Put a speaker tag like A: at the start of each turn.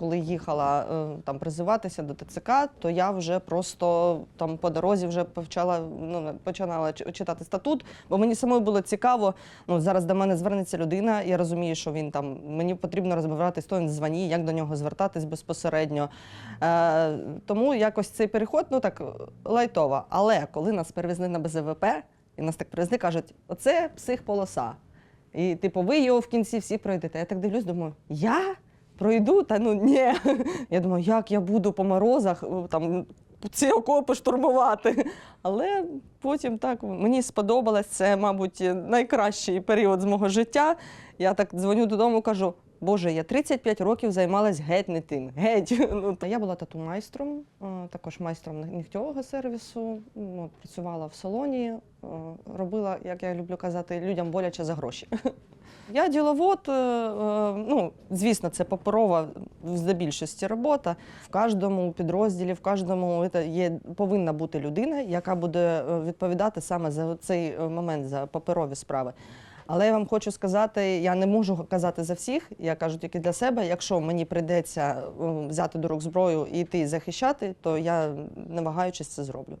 A: коли їхала е, там призиватися до ТЦК, то я вже просто там по дорозі вже почала ну починала читати статут, бо мені самою було цікаво. Ну зараз до мене звернеться людина. Я розумію, що він там мені потрібно розбиратись, то він дзвоні, як до нього звертатись безпосередньо. Е, тому якось цей переход ну так лайтова. Але коли нас перевезли на БЗВП, і нас так привезли, кажуть, оце психполоса. І типу, ви його в кінці всі пройдете. Я так дивлюсь, думаю, я пройду? Та ну ні. Я думаю, як я буду по морозах там ці окопи штурмувати. Але потім так мені сподобалось. Це, мабуть, найкращий період з мого життя. Я так дзвоню додому, кажу. Боже, я 35 років займалась геть не тим. Геть. Ну, я була тату-майстром, е, також майстром нігтьового сервісу. Ну, працювала в салоні, е, робила, як я люблю казати, людям боляче за гроші. Я діловод, е, ну, звісно, це паперова здебільшості робота. В кожному підрозділі, в кожному є, повинна бути людина, яка буде відповідати саме за цей момент, за паперові справи. Але я вам хочу сказати, я не можу казати за всіх, я кажу тільки для себе. Якщо мені прийдеться взяти до рук зброю і йти захищати, то я не вагаючись це зроблю.